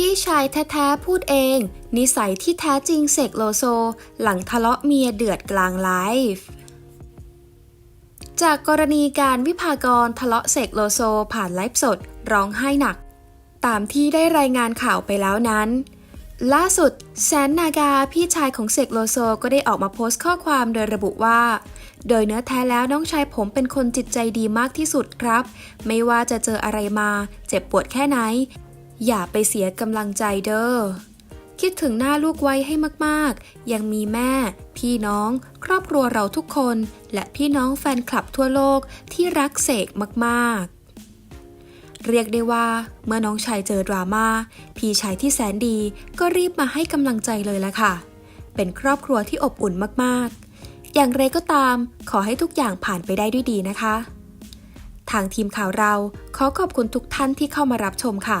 พี่ชายแท้ๆพูดเอง นิสัยที่แท้จริงเสกโลโซ หลังทะเลาะเมียเดือดกลางไลฟ์จากกรณีการวิพากรทะเลาะเสกโลโซผ่านไลฟ์สดร้องไห้หนัก ตามที่ได้รายงานข่าวไปแล้วนั้น ล่าสุดแสนนากาพี่ชายของเสกโลโซก็ได้ออกมาโพสต์ข้อความโดยระบุว่า โดยเนื้อแท้แล้วน้องชายผมเป็นคนจิตใจดีมากที่สุดครับ ไม่ว่าจะเจออะไรมา เจ็บปวดแค่ไหน อย่าไปเสียกำลังใจเด้อ คิดถึงหน้าลูกไว้ให้มากๆ ยังมีแม่ พี่น้อง ครอบครัวเราทุกคน และพี่น้องแฟนคลับทั่วโลกที่รักเสกมากๆเรียกได้ว่าเมื่อน้องชายเจอดราม่าพี่ชายที่แสนดีก็รีบมาให้กำลังใจเลยละค่ะ เป็นครอบครัวที่อบอุ่นมากๆ อย่างไรก็ตามขอให้ทุกอย่างผ่านไปได้ด้วยดีนะคะ ทางทีมข่าวเราขอขอบคุณทุกท่านที่เข้ามารับชมค่ะ